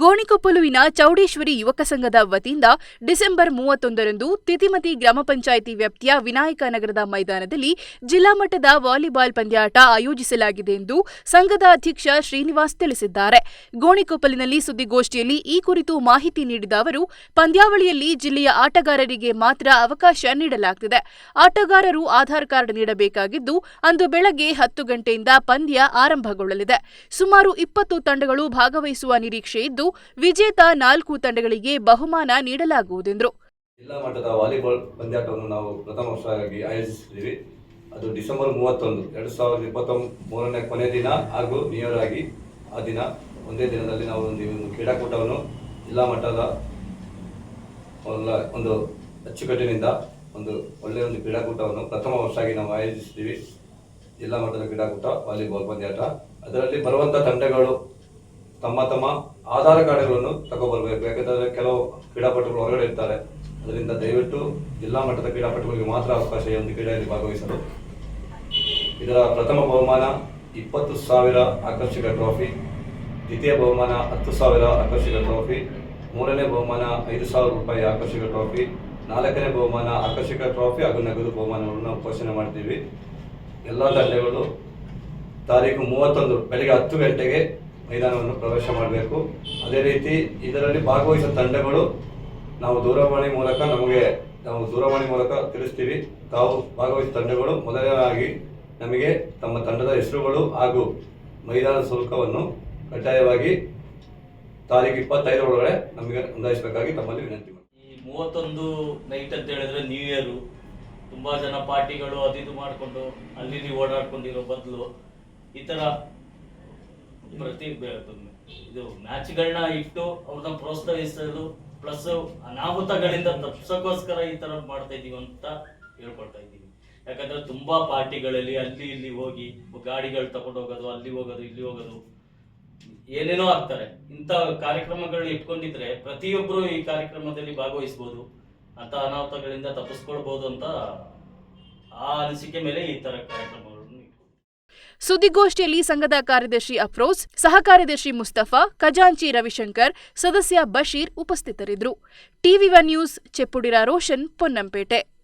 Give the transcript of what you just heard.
ಗೋಣಿಕೊಪ್ಪಲುವಿನ ಚೌಡೇಶ್ವರಿ ಯುವಕ ಸಂಘದ ವತಿಯಿಂದ ಡಿಸೆಂಬರ್ ಮೂವತ್ತೊಂದರಂದು ತಿತಿಮತಿ ಗ್ರಾಮ ಪಂಚಾಯಿತಿ ವ್ಯಾಪ್ತಿಯ ವಿನಾಯಕ ನಗರದ ಮೈದಾನದಲ್ಲಿ ಜಿಲ್ಲಾ ಮಟ್ಟದ ವಾಲಿಬಾಲ್ ಪಂದ್ಯಾಟ ಆಯೋಜಿಸಲಾಗಿದೆ ಎಂದು ಸಂಘದ ಅಧ್ಯಕ್ಷ ಶ್ರೀನಿವಾಸ್ ತಿಳಿಸಿದ್ದಾರೆ. ಗೋಣಿಕೊಪ್ಪಲಿನಲ್ಲಿ ಸುದ್ದಿಗೋಷ್ಠಿಯಲ್ಲಿ ಈ ಕುರಿತು ಮಾಹಿತಿ ನೀಡಿದ ಅವರು, ಪಂದ್ಯಾವಳಿಯಲ್ಲಿ ಜಿಲ್ಲೆಯ ಆಟಗಾರರಿಗೆ ಮಾತ್ರ ಅವಕಾಶ ನೀಡಲಾಗುತ್ತಿದೆ ಆಟಗಾರರು ಆಧಾರ್ ಕಾರ್ಡ್ ನೀಡಬೇಕಾಗಿದ್ದು, ಅಂದು ಬೆಳಗ್ಗೆ ಹತ್ತು ಗಂಟೆಯಿಂದ ಪಂದ್ಯ ಆರಂಭಗೊಳ್ಳಲಿದೆ. ಸುಮಾರು ಇಪ್ಪತ್ತು ತಂಡಗಳು ಭಾಗವಹಿಸುವ ನಿರೀಕ್ಷೆ ಇದ್ದು ವಿಜೇತ ನಾಲ್ಕು ತಂಡಗಳಿಗೆ ಬಹುಮಾನ ನೀಡಲಾಗುವುದೆಂದರು. ಜಿಲ್ಲಾ ಮಟ್ಟದ ವಾಲಿಬಾಲ್ ಪಂದ್ಯಾಟವನ್ನು ನಾವು ಪ್ರಥಮ ವರ್ಷವಾಗಿ ಆಯೋಜಿಸಿದ್ದೀವಿ ಅದು ಡಿಸೆಂಬರ್ ಮೂವತ್ತೊಂದು, ಎರಡು ಸಾವಿರದ ಇಪ್ಪತ್ತೊಂದು ಮೂರನೇ ಕೊನೆ ದಿನ ಹಾಗೂ ನಿಯರ್ ಆಗಿ ಆ ದಿನ ಒಂದೇ ದಿನದಲ್ಲಿ ನಾವು ಒಂದು ಒಂದು ಕ್ರೀಡಾಕೂಟವನ್ನು ಜಿಲ್ಲಾ ಮಟ್ಟದ ಒಂದು ಅಚ್ಚುಕಟ್ಟಿನಿಂದ ಒಂದು ಒಳ್ಳೆಯ ಒಂದು ಕ್ರೀಡಾಕೂಟವನ್ನು ಪ್ರಥಮ ವರ್ಷವಾಗಿ ನಾವು ಆಯೋಜಿಸಿದ್ದೀವಿ ಜಿಲ್ಲಾ ಮಟ್ಟದ ಕ್ರೀಡಾಕೂಟ, ವಾಲಿಬಾಲ್ ಪಂದ್ಯಾಟ. ಅದರಲ್ಲಿ ಬರುವಂಥ ತಂಡಗಳು ತಮ್ಮ ತಮ್ಮ ಆಧಾರ್ ಕಾರ್ಡ್ಗಳನ್ನು ತಗೊಬರ್ಬೇಕು. ಯಾಕಂದ್ರೆ ಕೆಲವು ಕ್ರೀಡಾಪಟುಗಳು ಹೊರಗಡೆ ಇರ್ತಾರೆ. ಅದರಿಂದ ದಯವಿಟ್ಟು ಜಿಲ್ಲಾ ಮಟ್ಟದ ಕ್ರೀಡಾಪಟುಗಳಿಗೆ ಮಾತ್ರ ಅವಕಾಶ ಈ ಒಂದು ಕ್ರೀಡೆಯಲ್ಲಿ ಭಾಗವಹಿಸಲು. ಇದರ ಪ್ರಥಮ ಬಹುಮಾನ ಇಪ್ಪತ್ತು ಸಾವಿರ ಆಕರ್ಷಕ ಟ್ರೋಫಿ, ದ್ವಿತೀಯ ಬಹುಮಾನ ಹತ್ತು ಸಾವಿರ ಆಕರ್ಷಕ ಟ್ರೋಫಿ, ಮೂರನೇ ಬಹುಮಾನ ಐದು ಸಾವಿರ ರೂಪಾಯಿ ಆಕರ್ಷಕ ಟ್ರೋಫಿ, ನಾಲ್ಕನೇ ಬಹುಮಾನ ಆಕರ್ಷಕ ಟ್ರೋಫಿ ಹಾಗೂ ನಗದು ಬಹುಮಾನವನ್ನು ನಾವು ಘೋಷಣೆ ಮಾಡ್ತೀವಿ. ಎಲ್ಲ ತಂಡಗಳು ತಾರೀಕು ಮೂವತ್ತೊಂದು ಬೆಳಗ್ಗೆ ಹತ್ತು ಗಂಟೆಗೆ ಮೈದಾನವನ್ನು ಪ್ರವೇಶ ಮಾಡಬೇಕು. ಅದೇ ರೀತಿ ಇದರಲ್ಲಿ ಭಾಗವಹಿಸುವ ತಂಡಗಳು ನಾವು ದೂರವಾಣಿ ಮೂಲಕ ನಮಗೆ, ನಾವು ದೂರವಾಣಿ ಮೂಲಕ ತಿಳಿಸ್ತೀವಿ. ತಾವು ಭಾಗವಹಿಸುವ ತಂಡಗಳು ಮೊದಲನೇದಾಗಿ ನಮಗೆ ತಮ್ಮ ತಂಡದ ಹೆಸರುಗಳು ಹಾಗೂ ಮೈದಾನ ಶುಲ್ಕವನ್ನು ಕಡ್ಡಾಯವಾಗಿ ತಾರೀಕು ಇಪ್ಪತ್ತೈದರ ಒಳಗಡೆ ನಮಗೆ ನೋಂದಾಯಿಸಬೇಕಾಗಿ ತಮ್ಮಲ್ಲಿ ವಿನಂತಿ ಈ ಮೂವತ್ತೊಂದು ನೈಟ್ ಅಂತ ಹೇಳಿದ್ರೆ ನ್ಯೂ ಇಯರು ತುಂಬಾ ಜನ ಪಾರ್ಟಿಗಳು ಅದು ಇದು ಮಾಡಿಕೊಂಡು ಅಲ್ಲಿ ಓಡಾಡ್ಕೊಂಡಿರೋ ಬದಲು ಈ ತರ ಪ್ರತಿ ಇದು ಮ್ಯಾಚ್ಗಳನ್ನ ಇಟ್ಟು ಅವ್ರನ್ನ ಪ್ರೋತ್ಸಾಹಿಸೋದು ಪ್ಲಸ್ ಅನಾಹುತಗಳಿಂದ ತಪ್ಪಿಸೋಕೋಸ್ಕರ ಈ ತರ ಮಾಡ್ತಾ ಇದೀವಿ ಅಂತ ಹೇಳ್ಕೊಳ್ತಾ ಇದ್ದೀವಿ ಯಾಕಂದ್ರೆ ತುಂಬಾ ಪಾರ್ಟಿಗಳಲ್ಲಿ ಅಲ್ಲಿ ಇಲ್ಲಿ ಹೋಗಿ ಗಾಡಿಗಳು ತಗೊಂಡು ಹೋಗೋದು, ಅಲ್ಲಿ ಹೋಗೋದು, ಇಲ್ಲಿ ಹೋಗೋದು, ಏನೇನೋ ಆಗ್ತಾರೆ ಇಂಥ ಕಾರ್ಯಕ್ರಮಗಳು ಇಟ್ಕೊಂಡಿದ್ರೆ ಪ್ರತಿಯೊಬ್ಬರು ಈ ಕಾರ್ಯಕ್ರಮದಲ್ಲಿ ಭಾಗವಹಿಸ್ಬೋದು ಅಂತ ಅನಾಹುತಗಳಿಂದ ತಪ್ಪಿಸ್ಕೊಳ್ಬೋದು ಅಂತ ಆ ಅನಿಸಿಕೆ ಮೇಲೆ ಈ ತರ ಕಾರ್ಯಕ್ರಮಗಳನ್ನು ಇಟ್ಕೊಂಡಿದ್ದೀವಿ. ಸುದ್ದಿಗೋಷ್ಠಿಯಲ್ಲಿ ಸಂಘದ ಕಾರ್ಯದರ್ಶಿ ಅಫ್ರೋಜ್ ಸಹ ಕಾರ್ಯದರ್ಶಿ ಮುಸ್ತಫಾ, ಖಜಾಂಚಿ ರವಿಶಂಕರ್, ಸದಸ್ಯ ಬಶೀರ್ ಉಪಸ್ಥಿತರಿದ್ದರು. TV news, Cheppudira Roshan, Ponnampet.